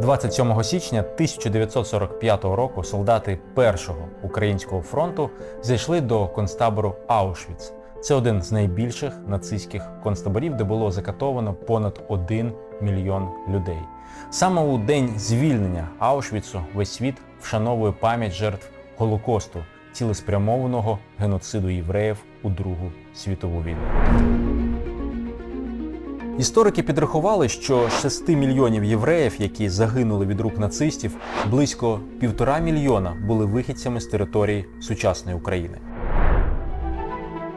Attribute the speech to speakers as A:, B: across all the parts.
A: 27 січня 1945 року солдати першого українського фронту зайшли до концтабору Аушвіц. Це один з найбільших нацистських концтаборів, де було закатовано понад 1 мільйон людей. Саме у день звільнення Аушвіцу весь світ вшановує пам'ять жертв Голокосту, цілеспрямованого геноциду євреїв у Другу світову війну. Історики підрахували, що 6 мільйонів євреїв, які загинули від рук нацистів, близько півтора мільйона були вихідцями з території сучасної України.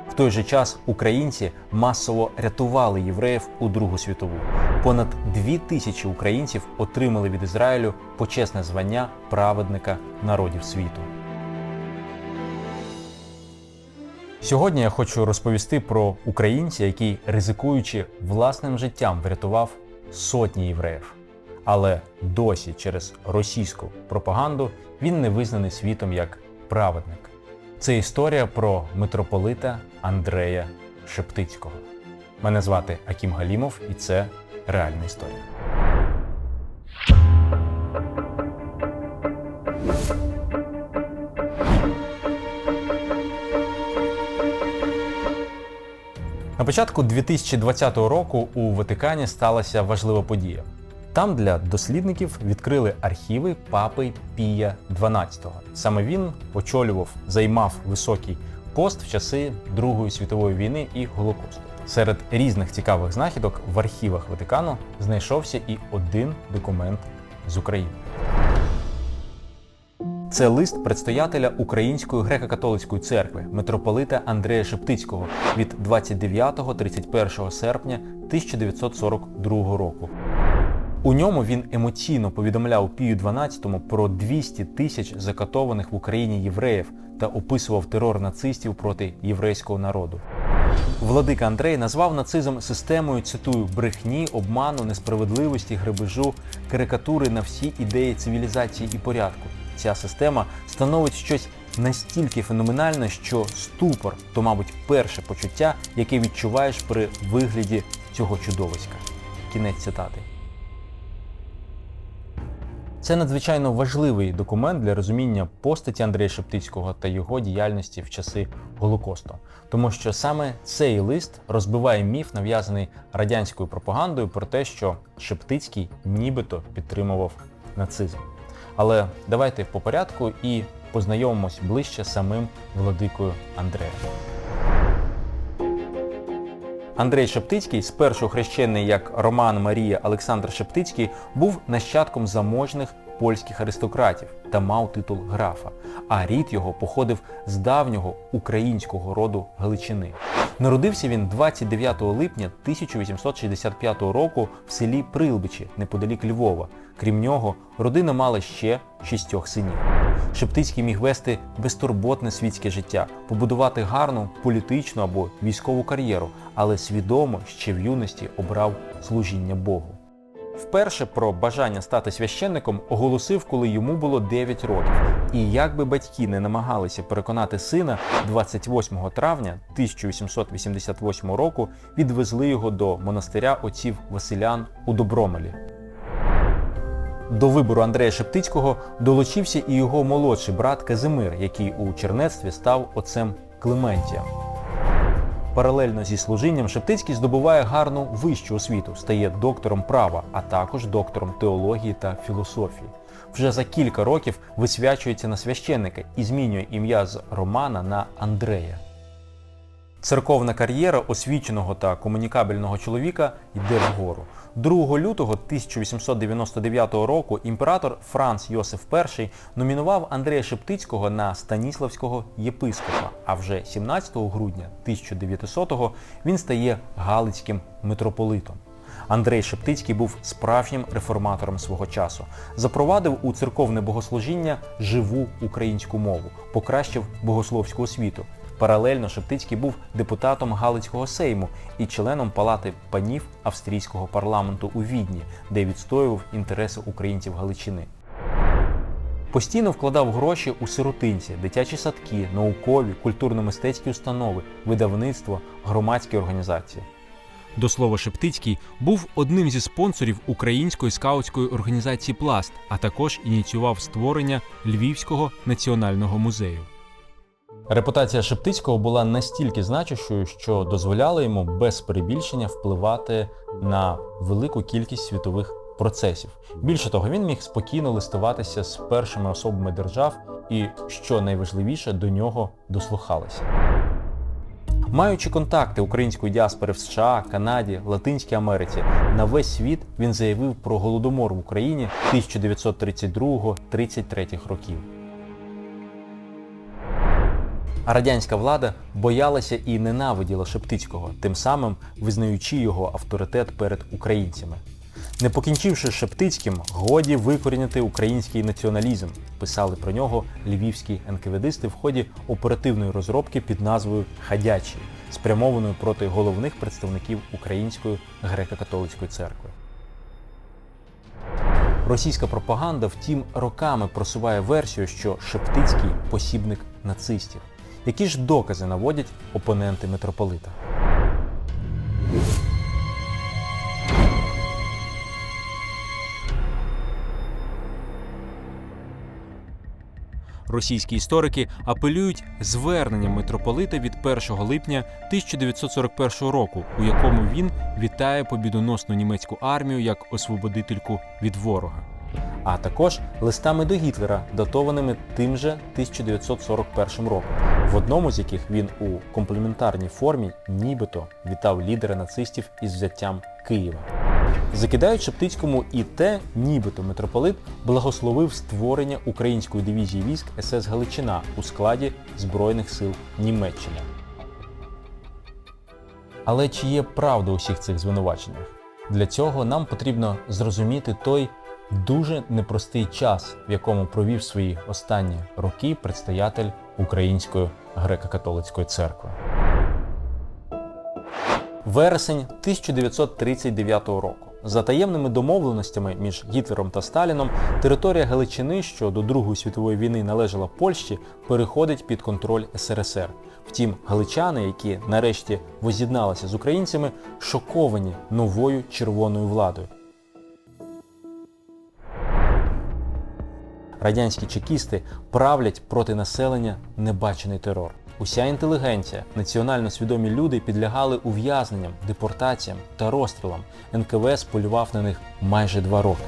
A: В той же час українці масово рятували євреїв у Другу світову. Понад дві тисячі українців отримали від Ізраїлю почесне звання праведника народів світу. Сьогодні я хочу розповісти про українця, який, ризикуючи власним життям, врятував сотні євреїв. Але досі через російську пропаганду він не визнаний світом як праведник. Це історія про митрополита Андрея Шептицького. Мене звати Акім Галімов, і це реальна історія. На початку 2020 року у Ватикані сталася важлива подія. Там для дослідників відкрили архіви папи Пія XII. Саме він очолював, займав високий пост в часи Другої світової війни і Голокосту. Серед різних цікавих знахідок в архівах Ватикану знайшовся і один документ з України. Це лист предстоятеля Української греко-католицької церкви митрополита Андрея Шептицького від 29-31 серпня 1942 року. У ньому він емоційно повідомляв Пію 12 про 200 тисяч закатованих в Україні євреїв та описував терор нацистів проти єврейського народу. Владика Андрей назвав нацизм системою, цитую, брехні, обману, несправедливості, грабежу, карикатури на всі ідеї цивілізації і порядку. Ця система становить щось настільки феноменальне, що ступор то, мабуть, перше почуття, яке відчуваєш при вигляді цього чудовиська. Кінець цитати. Це надзвичайно важливий документ для розуміння постаті Андрея Шептицького та його діяльності в часи Голокосту, тому що саме цей лист розбиває міф, нав'язаний радянською пропагандою про те, що Шептицький нібито підтримував нацизм. Але давайте по порядку і познайомимось ближче з самим владикою Андреєм. Андрей Шептицький, спершу хрещений як Роман Марія Олександр Шептицький, був нащадком заможних польських аристократів та мав титул графа. А рід його походив з давнього українського роду Галичини. Народився він 29 липня 1865 року в селі Прилбичі неподалік Львова. Крім нього, родина мала ще шістьох синів. Шептицький міг вести безтурботне світське життя, побудувати гарну політичну або військову кар'єру, але свідомо ще в юності обрав служіння Богу. Вперше про бажання стати священником оголосив, коли йому було 9 років. І як би батьки не намагалися переконати сина, 28 травня 1888 року відвезли його до монастиря отців Василян у Добромелі. До вибору Андрея Шептицького долучився і його молодший брат Казимир, який у чернецтві став отцем Клементія. Паралельно зі служінням Шептицький здобуває гарну вищу освіту, стає доктором права, а також доктором теології та філософії. Вже за кілька років висвячується на священника і змінює ім'я з Романа на Андрея. Церковна кар'єра освіченого та комунікабельного чоловіка йде вгору. 2 лютого 1899 року імператор Франц Йосиф І номінував Андрея Шептицького на Станіславського єпископа. А вже 17 грудня 1900-го він стає Галицьким митрополитом. Андрей Шептицький був справжнім реформатором свого часу, запровадив у церковне богослужіння живу українську мову, покращив богословську освіту. Паралельно Шептицький був депутатом Галицького сейму і членом палати панів австрійського парламенту у Відні, де відстоював інтереси українців Галичини. Постійно вкладав гроші у сиротинці, дитячі садки, наукові, культурно-мистецькі установи, видавництво, громадські організації. До слова, Шептицький був одним зі спонсорів української скаутської організації Пласт, а також ініціював створення Львівського національного музею. Репутація Шептицького була настільки значущою, що дозволяла йому без перебільшення впливати на велику кількість світових процесів. Більше того, він міг спокійно листуватися з першими особами держав і, що найважливіше, до нього дослухалися. Маючи контакти української діаспори в США, Канаді, Латинській Америці, на весь світ він заявив про голодомор в Україні 1932-33 років. А радянська влада боялася і ненавиділа Шептицького, тим самим визнаючи його авторитет перед українцями. Не покінчивши Шептицьким, годі викорінити український націоналізм, писали про нього львівські НКВДисти в ході оперативної розробки під назвою Хадячі, спрямованої проти головних представників Української греко-католицької церкви. Російська пропаганда, втім, роками просуває версію, що Шептицький посібник нацистів. Які ж докази наводять опоненти митрополита? Російські історики апелюють зверненням митрополита від 1 липня 1941 року, у якому він вітає побідоносну німецьку армію як освободительку від ворога. А також листами до Гітлера, датованими тим же 1941 роком, в одному з яких він у компліментарній формі нібито вітав лідера нацистів із взяттям Києва. Закидають Шептицькому і те, нібито митрополит благословив створення української дивізії військ СС Галичина у складі Збройних сил Німеччини. Але чи є правда у всіх цих звинуваченнях? Для цього нам потрібно зрозуміти той дуже непростий час, в якому провів свої останні роки предстоятель Української греко-католицької церкви. Вересень 1939 року. За таємними домовленостями між Гітлером та Сталіном територія Галичини, що до Другої світової війни належала Польщі, переходить під контроль СРСР. Втім, галичани, які нарешті воз'єдналися з українцями, шоковані новою червоною владою. Радянські чекісти правлять проти населення небачений терор. Уся інтелігенція, національно свідомі люди підлягали ув'язненням, депортаціям та розстрілам. НКВС полював на них майже два роки.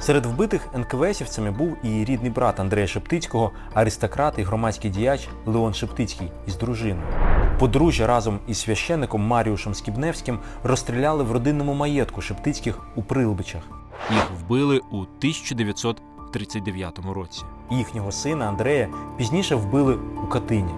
A: Серед вбитих НКВСівцями був і рідний брат Андрея Шептицького, аристократ і громадський діяч Леон Шептицький із дружиною. Подружжя разом із священником Маріушем Скібневським розстріляли в родинному маєтку Шептицьких у Прилбичах. Їх вбили у 1939 році. Їхнього сина Андрея пізніше вбили у Катині.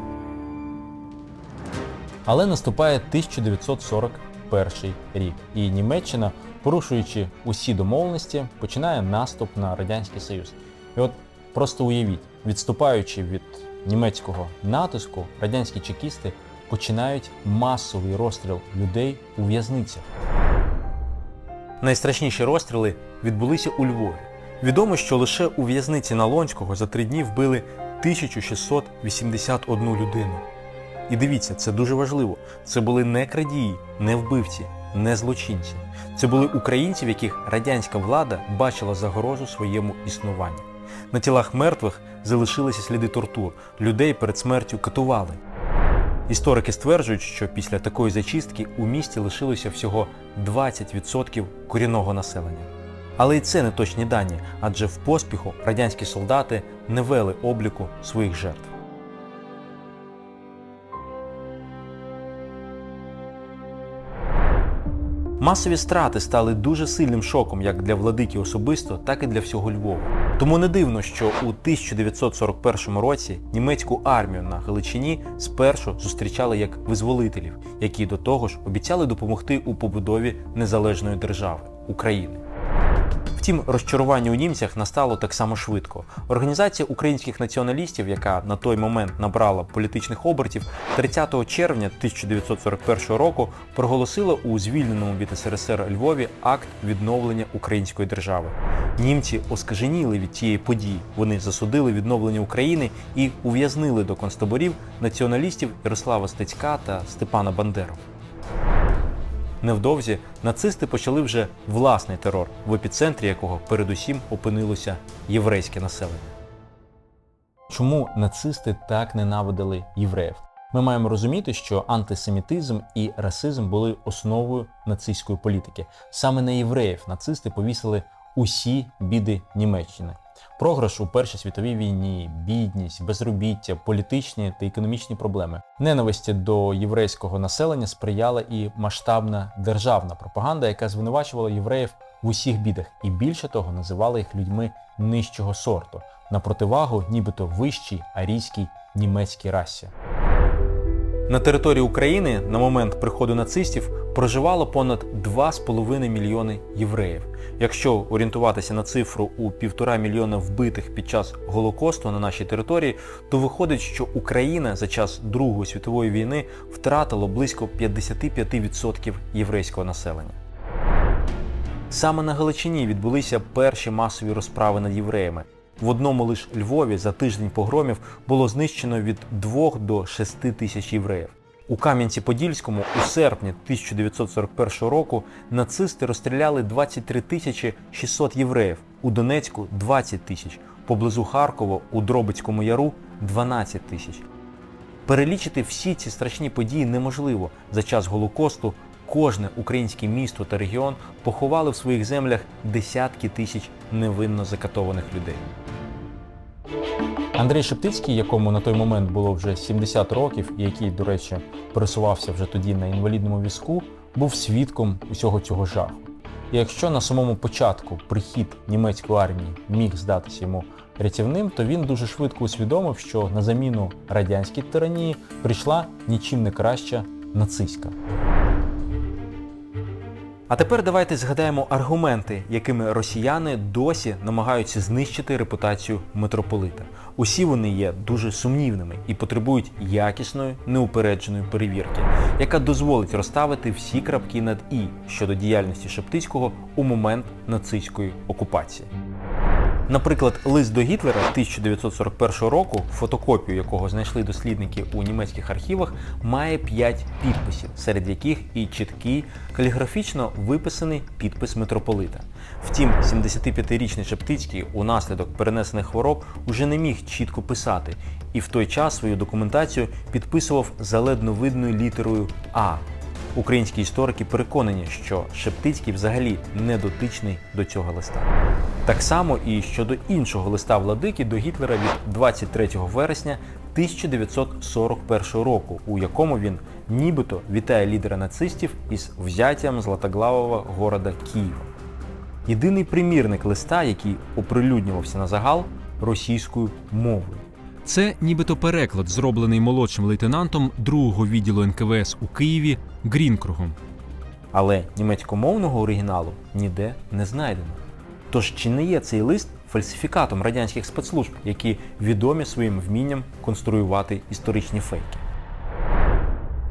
A: Але наступає 1941 рік, і Німеччина, порушуючи усі домовленості, починає наступ на Радянський Союз. І от просто уявіть, відступаючи від німецького натиску, радянські чекісти починають масовий розстріл людей у в'язницях. Найстрашніші розстріли відбулися у Львові. Відомо, що лише у в'язниці Налонського за три дні вбили 1681 людину. І дивіться, це дуже важливо. Це були не крадії, не вбивці, не злочинці. Це були українці, в яких радянська влада бачила загрозу своєму існуванню. На тілах мертвих залишилися сліди тортур. Людей перед смертю катували. Історики стверджують, що після такої зачистки у місті лишилося всього 20% корінного населення. Але і це не точні дані, адже в поспіху радянські солдати не вели обліку своїх жертв. Масові страти стали дуже сильним шоком як для владики особисто, так і для всього Львова. Тому не дивно, що у 1941 році німецьку армію на Галичині спершу зустрічали як визволителів, які до того ж обіцяли допомогти у побудові незалежної держави України. Втім, розчарування у німцях настало так само швидко. Організація українських націоналістів, яка на той момент набрала політичних обертів, 30 червня 1941 року проголосила у звільненому від СРСР Львові акт відновлення української держави. Німці оскаженіли від цієї події. Вони засудили відновлення України і ув'язнили до концтаборів націоналістів Ярослава Стецька та Степана Бандеру. Невдовзі нацисти почали вже власний терор, в епіцентрі якого передусім опинилося єврейське населення. Чому нацисти так ненавидили євреїв? Ми маємо розуміти, що антисемітизм і расизм були основою нацистської політики. Саме на євреїв нацисти повісили усі біди Німеччини. Програш у Першій світовій війні, бідність, безробіття, політичні та економічні проблеми. Ненависті до єврейського населення сприяла і масштабна державна пропаганда, яка звинувачувала євреїв в усіх бідах, і більше того, називала їх людьми нижчого сорту на противагу, нібито вищій арійській німецькій расі. На території України на момент приходу нацистів проживало понад 2,5 мільйони євреїв. Якщо орієнтуватися на цифру у півтора мільйона вбитих під час Голокосту на нашій території, то виходить, що Україна за час Другої світової війни втратила близько 55% єврейського населення. Саме на Галичині відбулися перші масові розправи над євреями. В одному лише Львові за тиждень погромів було знищено від 2 до 6 тисяч євреїв. У Кам'янці-Подільському у серпні 1941 року нацисти розстріляли 23 тисячі 600 євреїв, у Донецьку 20 тисяч, поблизу Харкова у Дробицькому яру 12 тисяч. Перелічити всі ці страшні події неможливо. За час Голокосту кожне українське місто та регіон поховали в своїх землях десятки тисяч невинно закатованих людей. Андрій Шептицький, якому на той момент було вже 70 років, і який, до речі, пересувався вже тоді на інвалідному візку, був свідком усього цього жаху. І якщо на самому початку прихід німецької армії міг здатися йому рятівним, то він дуже швидко усвідомив, що на заміну радянській тиранії прийшла нічим не краща нацистська. А тепер давайте згадаємо аргументи, якими росіяни досі намагаються знищити репутацію митрополита. Усі вони є дуже сумнівними і потребують якісної неупередженої перевірки, яка дозволить розставити всі крапки над і щодо діяльності Шептицького у момент нацистської окупації. Наприклад, лист до Гітлера 1941 року, фотокопію якого знайшли дослідники у німецьких архівах, має 5 підписів, серед яких і чіткий каліграфічно виписаний підпис митрополита. Втім, 75-річний Шептицький унаслідок перенесених хвороб уже не міг чітко писати, і в той час свою документацію підписував заледно видною літерою А. Українські історики переконані, що Шептицький взагалі не дотичний до цього листа. Так само і щодо іншого листа владики до Гітлера від 23 вересня 1941 року, у якому він нібито вітає лідера нацистів із взяттям златоглавого города Києва. Єдиний примірник листа, який оприлюднювався на загал російською мовою.
B: Це нібито переклад, зроблений молодшим лейтенантом другого відділу НКВС у Києві Грінкругом.
A: Але німецькомовного оригіналу ніде не знайдено. Тож чи не є цей лист фальсифікатом радянських спецслужб, які відомі своїм вмінням конструювати історичні фейки?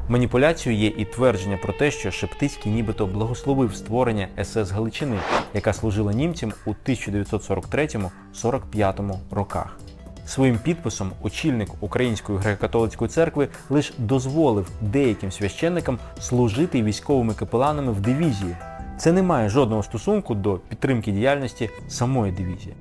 A: Маніпуляцією є і твердження про те, що Шептицький нібито благословив створення СС Галичини, яка служила німцям у 1943-45 роках. Своїм підписом очільник Української греко-католицької церкви лише дозволив деяким священникам служити військовими капеланами в дивізії. Це не має жодного стосунку до підтримки діяльності самої дивізії.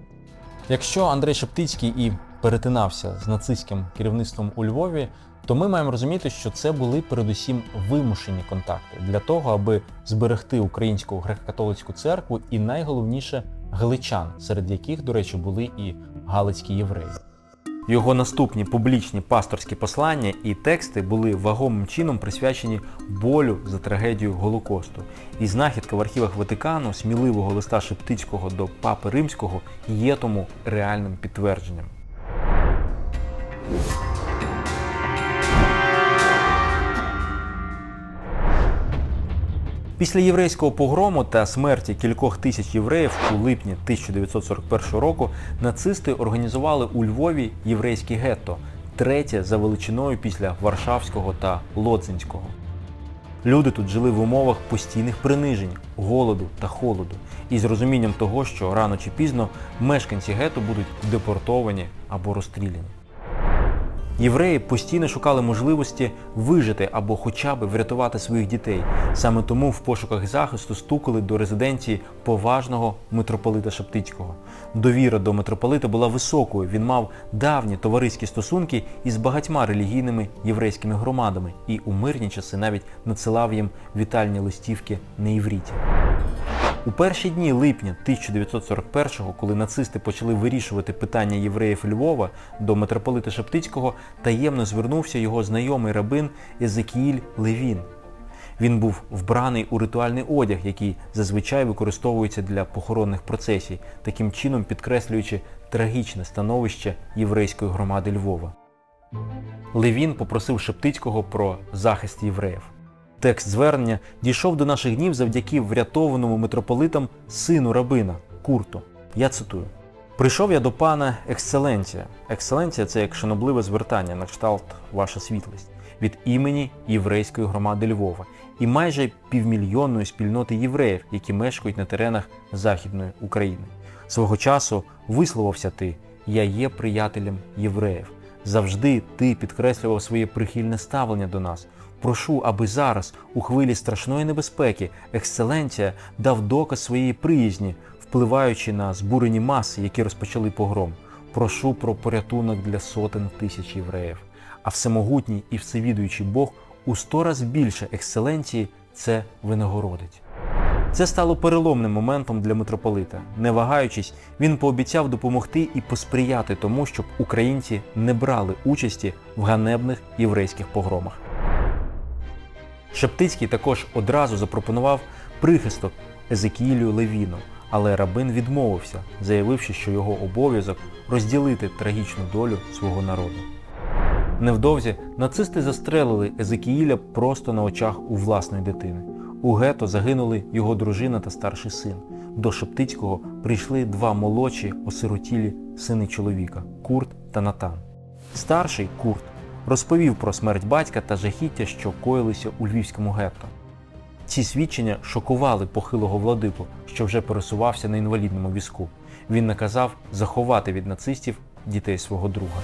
A: Якщо Андрей Шептицький і перетинався з нацистським керівництвом у Львові, то ми маємо розуміти, що це були передусім вимушені контакти для того, аби зберегти українську греко-католицьку церкву і найголовніше галичан, серед яких, до речі, були і галицькі євреї. Його наступні публічні пасторські послання і тексти були вагомим чином присвячені болю за трагедію Голокосту. І знахідка в архівах Ватикану сміливого листа Шептицького до Папи Римського є тому реальним підтвердженням. Після єврейського погрому та смерті кількох тисяч євреїв у липні 1941 року нацисти організували у Львові єврейське гетто, третє за величиною після Варшавського та Лодзинського. Люди тут жили в умовах постійних принижень, голоду та холоду, і з розумінням того, що рано чи пізно мешканці гетто будуть депортовані або розстріляні. Євреї постійно шукали можливості вижити або хоча б врятувати своїх дітей. Саме тому в пошуках захисту стукали до резиденції поважного митрополита Шептицького. Довіра до митрополита була високою. Він мав давні товариські стосунки із багатьма релігійними єврейськими громадами і у мирні часи навіть надсилав їм вітальні листівки на івріті. У перші дні липня 1941-го, коли нацисти почали вирішувати питання євреїв Львова, до митрополита Шептицького таємно звернувся його знайомий рабин Езекіїль Левін. Він був вбраний у ритуальний одяг, який зазвичай використовується для похоронних процесій, таким чином підкреслюючи трагічне становище єврейської громади Львова. Левін попросив Шептицького про захист євреїв. Текст звернення дійшов до наших днів завдяки врятованому митрополитам сину рабина Курту. Я цитую: Прийшов я до пана Екселенція. Екселенція це як шанобливе звертання на кшталт ваша світлість від імені єврейської громади Львова і майже півмільйонної спільноти євреїв, які мешкають на теренах Західної України. Свого часу висловився ти: Я є приятелем євреїв. Завжди ти підкреслював своє прихильне ставлення до нас. Прошу, аби зараз, у хвилі страшної небезпеки, ексцеленція дав доказ своєї приязні, впливаючи на збурені маси, які розпочали погром. Прошу про порятунок для сотень тисяч євреїв. А всемогутній і всевідуючий Бог у сто раз більше ексцеленції це винагородить. Це стало переломним моментом для митрополита. Не вагаючись, він пообіцяв допомогти і посприяти тому, щоб українці не брали участі в ганебних єврейських погромах. Шептицький також одразу запропонував прихисток Езекіїлю Левіну, але рабин відмовився, заявивши, що його обов'язок розділити трагічну долю свого народу. Невдовзі нацисти застрелили Езекіїля просто на очах у власної дитини. У гето загинули його дружина та старший син. До Шептицького прийшли два молодші осиротілі сини чоловіка Курт та Натан. Старший Курт розповів про смерть батька та жахіття, що коїлися у львівському гетто. Ці свідчення шокували похилого владику, що вже пересувався на інвалідному візку. Він наказав заховати від нацистів дітей свого друга.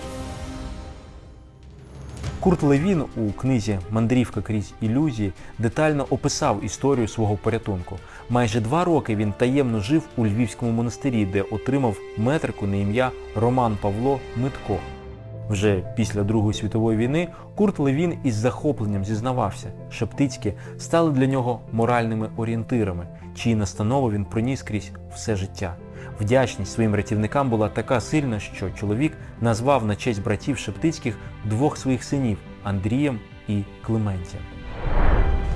A: Курт Левін у книзі Мандрівка крізь ілюзії детально описав історію свого порятунку. Майже два роки він таємно жив у Львівському монастирі, де отримав метрику на ім'я Роман Павло Митко. Вже після Другої світової війни Курт Левін із захопленням зізнавався, Шептицькі стали для нього моральними орієнтирами, чиї настанови він проніс крізь все життя. Вдячність своїм рятівникам була така сильна, що чоловік назвав на честь братів Шептицьких двох своїх синів Андрієм і Клементієм.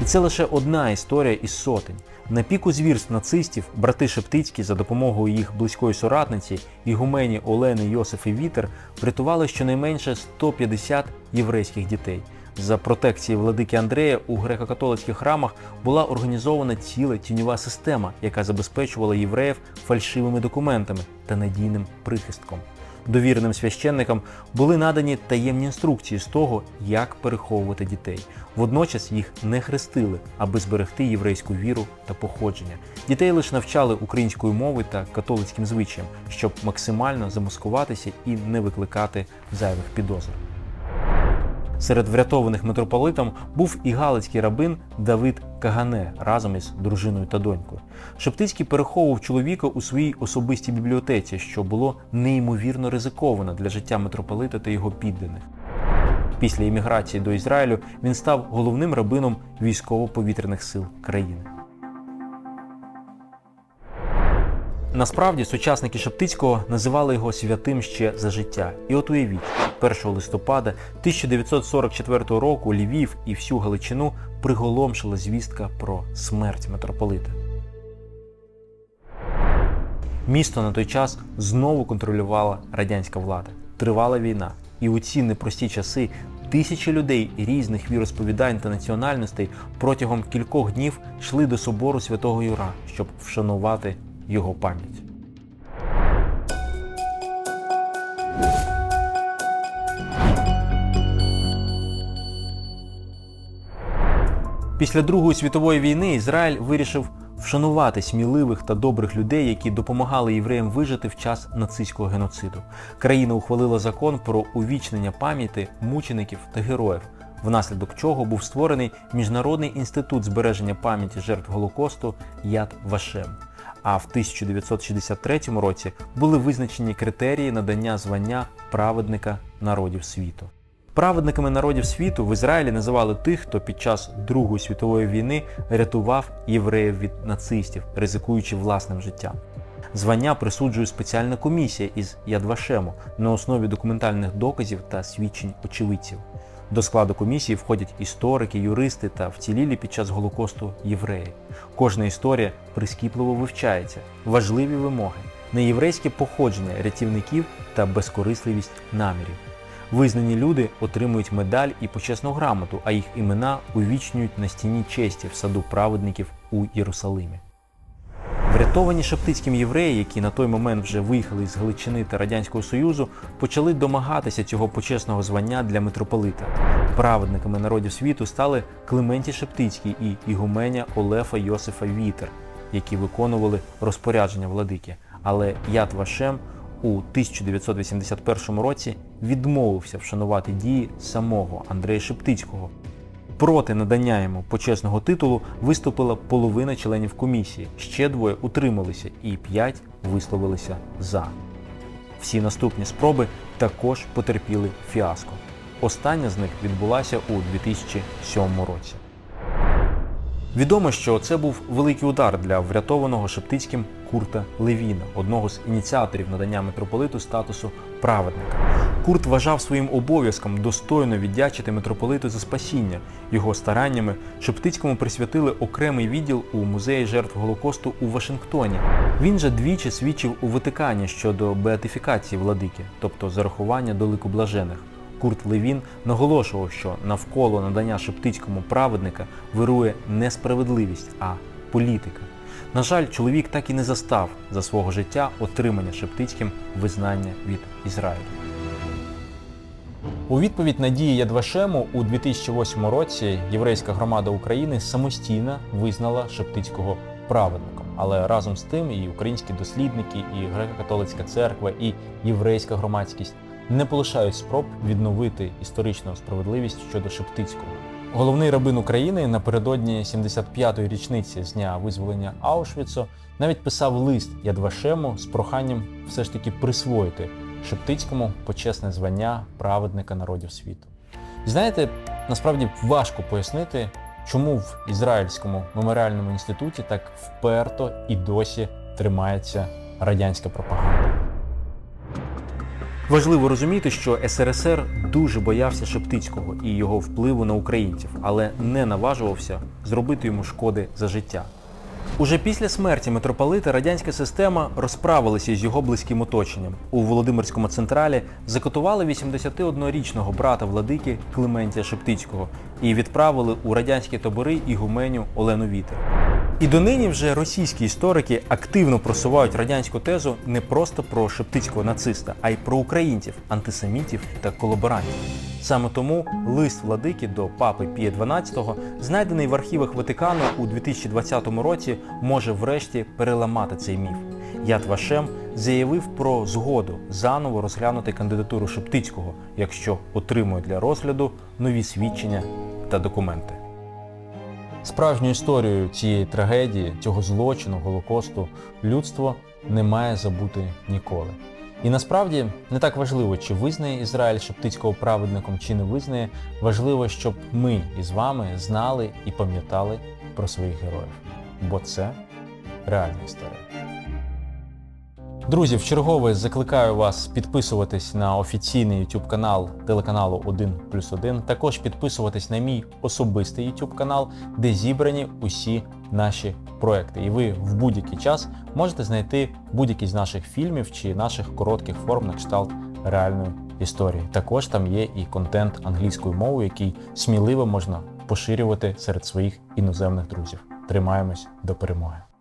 A: І це лише одна історія із сотень. На піку звірств нацистів брати Шептицькі за допомогою їх близької соратниці Ігумені Олени Йосиф і Вітер врятували щонайменше 150 єврейських дітей. За протекції владики Андрея у греко-католицьких храмах була організована ціла тіньова система, яка забезпечувала євреїв фальшивими документами та надійним прихистком. Довіреним священникам були надані таємні інструкції з того, як переховувати дітей. Водночас їх не хрестили, аби зберегти єврейську віру та походження. Дітей лише навчали української мови та католицьким звичаям, щоб максимально замаскуватися і не викликати зайвих підозр. Серед врятованих митрополитом був і галицький рабин Давид Кагане разом із дружиною та донькою. Шептицький переховував чоловіка у своїй особистій бібліотеці, що було неймовірно ризиковано для життя митрополита та його підданих. Після імміграції до Ізраїлю він став головним рабином військово-повітряних сил країни. Насправді сучасники Шептицького називали його святим ще за життя. І от уявіть, 1 листопада 1944 року Львів і всю Галичину приголомшила звістка про смерть митрополита. Місто на той час знову контролювала радянська влада. Тривала війна, і у ці непрості часи тисячі людей різних віросповідань та національностей протягом кількох днів йшли до собору святого Юра, щоб вшанувати його пам'ять. Після Другої світової війни Ізраїль вирішив вшанувати сміливих та добрих людей, які допомагали євреям вижити в час нацистського геноциду. Країна ухвалила закон про увічнення пам'яті мучеників та героїв, внаслідок чого був створений Міжнародний інститут збереження пам'яті жертв Голокосту Яд Вашем. А в 1963 році були визначені критерії надання звання праведника народів світу. Праведниками народів світу в Ізраїлі називали тих, хто під час Другої світової війни рятував євреїв від нацистів, ризикуючи власним життям. Звання присуджує спеціальна комісія із Ядвашему на основі документальних доказів та свідчень очевидців. До складу комісії входять історики, юристи та вцілілі під час Голокосту євреї. Кожна історія прискіпливо вивчається, важливі вимоги, неєврейське походження рятівників та безкорисливість намірів. Визнані люди отримують медаль і почесну грамоту, а їх імена увічнюють на стіні честі в саду праведників у Єрусалимі. Врятовані шептицьким євреї, які на той момент вже виїхали з Галичини та Радянського Союзу, почали домагатися цього почесного звання для митрополита. Праведниками народів світу стали Клементій Шептицький і ігуменя Олефа Йосифа Вітер, які виконували розпорядження владики. Але Яд Вашем у 1981 році відмовився вшанувати дії самого Андрея Шептицького. Проти надання йому почесного титулу виступила половина членів комісії. Ще двоє утрималися і п'ять висловилися за. Всі наступні спроби також потерпіли фіаско. Остання з них відбулася у 2007 році. Відомо, що це був великий удар для врятованого Шептицьким Курта Левіна, одного з ініціаторів надання митрополиту статусу праведника. Курт вважав своїм обов'язком достойно віддячити митрополиту за спасіння. Його стараннями Шептицькому присвятили окремий відділ у музеї жертв Голокосту у Вашингтоні. Він же двічі свідчив у Ватикані щодо беатифікації владики, тобто зарахування до лику блажених. Курт Левін наголошував, що навколо надання шептицькому праведника вирує не справедливість, а політика. На жаль, чоловік так і не застав за свого життя отримання шептицьким визнання від Ізраїлю. У відповідь на дії Ядвашему у 2008 році єврейська громада України самостійно визнала Шептицького праведником. Але разом з тим і українські дослідники, і греко-католицька церква, і єврейська громадськість не полишають спроб відновити історичну справедливість щодо Шептицького. Головний рабин України напередодні 75-ї річниці з дня визволення Аушвіцу навіть писав лист Ядвашему з проханням все ж таки присвоїти Шептицькому почесне звання праведника народів світу. І знаєте, насправді важко пояснити, чому в Ізраїльському меморіальному інституті так вперто і досі тримається радянська пропаганда. Важливо розуміти, що СРСР дуже боявся Шептицького і його впливу на українців, але не наважувався зробити йому шкоди за життя. Уже після смерті митрополита радянська система розправилася з його близьким оточенням. У Володимирському централі закотували 81-річного брата владики Клементія Шептицького і відправили у радянські табори ігуменю Олену Вітер. І донині вже російські історики активно просувають радянську тезу не просто про шептицького нациста, а й про українців, антисемітів та колаборантів. Саме тому лист владики до папи Пія XII, знайдений в архівах Ватикану у 2020 році, може врешті переламати цей міф. Яд Вашем заявив про згоду заново розглянути кандидатуру Шептицького, якщо отримує для розгляду нові свідчення та документи. Справжню історію цієї трагедії, цього злочину, голокосту, людство не має забути ніколи. І насправді не так важливо, чи визнає Ізраїль Шептицького праведником, чи не визнає. Важливо, щоб ми із вами знали і пам'ятали про своїх героїв. Бо це реальна історія. Друзі, в чергове закликаю вас підписуватись на офіційний YouTube канал телеканалу 1 плюс 1. Також підписуватись на мій особистий YouTube канал, де зібрані усі наші проекти. І ви в будь-який час можете знайти будь-який з наших фільмів чи наших коротких форм на кшталт реальної історії. Також там є і контент англійською мовою, який сміливо можна поширювати серед своїх іноземних друзів. Тримаємось до перемоги!